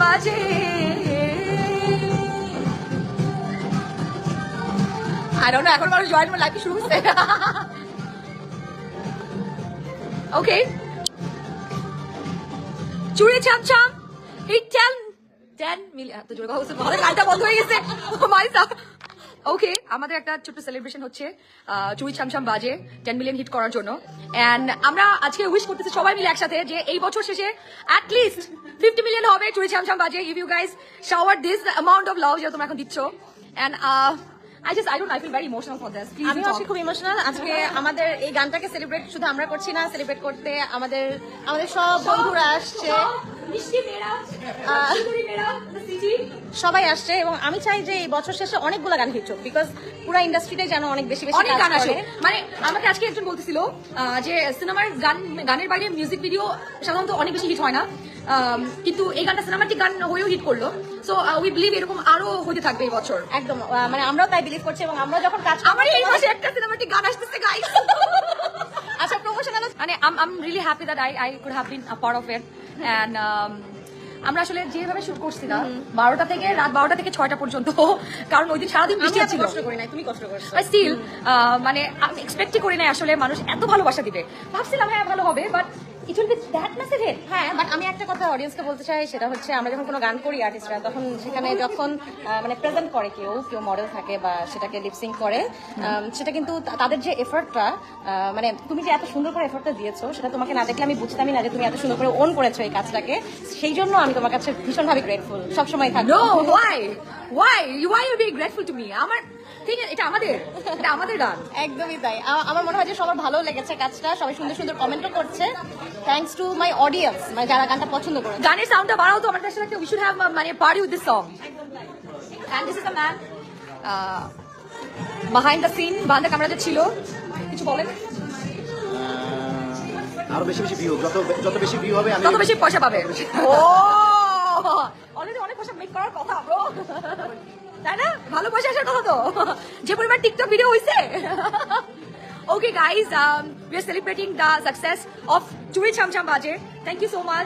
বাজে I না এখন মানুষ জয়েন্ট লাইফ শুরু হচ্ছে ওকে চুড়ি ছামছাম। এই টেন টেন মিলিয়ন তো জোর কথা বলছে আমাদের বন্ধ হয়ে গেছে। মাইসা ওকে আমাদের একটা ছোট্ট সেলিব্রেশন হচ্ছে চুড়ি ছামছাম বাজে টেন মিলিয়ন হিট করার জন্য। অ্যান্ড আমরা আজকে উইশ করতেছি সবাই মিলে একসাথে যে এই বছর শেষে অ্যাট লিস্ট ফিফটি মিলিয়ন হবে চুড়ি ছামছাম বাজে। If you guys shower this amount of love যেটা তোমরা এখন দিচ্ছ। And I just I don't I feel very emotional for this আমি আজকে খুব ইমোশনাল আজকে আমাদের এই গানটাকে সেলিব্রেট শুধু আমরা করছি না সেলিব্রেট করতে আমাদের আমাদের সব বন্ধুরা আসছে। সবাই আসছে এবং আমি চাই যে এই বছর শেষে অনেকগুলো গান হিট হোক বিকজ পুরো ইন্ডাস্ট্রিটাই যেন অনেক বেশি বেশি গান আসে। মানে আমাকে আজকে একজন বলতেছিল যে সিনেমার গান গানের বাইরে মিউজিক ভিডিও সাধারণত অনেক বেশি হিট হয় না। কিন্তু এই গানটা সিনেমাটিক গান হয়েও হিট করল। সো উই বিলিভ এরকম আরও হতে থাকবে এই বছর। একদম মানে আমরাও তাই বিলিভ করছি এবং আমরা যখন কাজ আমার এই মাসে একটা সিনেমাটিক গান আসতেছে guys promotional I'm really happy that I, I could have been a part of it. And um, আমরা আসলে যেভাবে শুট করছিলাম বারোটা থেকে রাত বারোটা থেকে ছয়টা পর্যন্ত কারণ ওই দিন সারাদিন বৃষ্টি কষ্ট করি নাই তুমি কষ্ট করছ। স্টিল মানে আমি এক্সপেক্টই করি নাই আসলে মানুষ এত ভালোবাসা দিবে। ভাবছিলাম হ্যাঁ ভালো হবে but it will be that massive hit হ্যাঁ বাট আমি একটা কথা অডিয়েন্সকে বলতে চাই সেটা হচ্ছে আমরা যখন কোনো গান করি আর্টিস্টরা তখন সেখানে যখন মানে প্রেজেন্ট করে কেউ কেউ মডেল থাকে বা সেটাকে লিপসিং করে সেটা কিন্তু তাদের যে এফার্টটা মানে তুমি যে এত সুন্দর করে এফার্টটা দিয়েছ সেটা তোমাকে না দেখলে আমি বুঝতামই না যে তুমি এত সুন্দর করে ওন করেছ এই কাজটাকে। সেই জন্য আমি তোমার কাছে ভীষণভাবে গ্রেটফুল সবসময় থাকব। Why why why you be grateful to me আমার ঠিক আছে এটা আমাদের এটা আমাদের গান। একদমই তাই। আমার মনে হয় যে সবার ভালো লেগেছে কাজটা সবাই সুন্দর সুন্দর কমেন্টও করছে। থ্যাঙ্কস টু মাই অডিয়েন্স মানে যারা গানটা পছন্দ করেছে। গানের সাউন্ডটা বাড়াও তো আমার কাছে লাগছে উই শুড হ্যাভ মানে party with this song and this is a man behind the scene বান্ধা ক্যামেরাতে ছিল। কিছু বলেন? আরও বেশি বেশি ভিউ যত যত বেশি ভিউ হবে আমি তত বেশি পয়সা পাবে। ও! অলরেডি অনেক পয়সা মেক করার কথা ব্রো তাই না ভালো পয়সা আসার কথা তো যে পরিমাণ টিকটক ভিডিও হইছে Okay, guys, um, we are celebrating the success of Chui Cham Cham Baje. Thank you so much.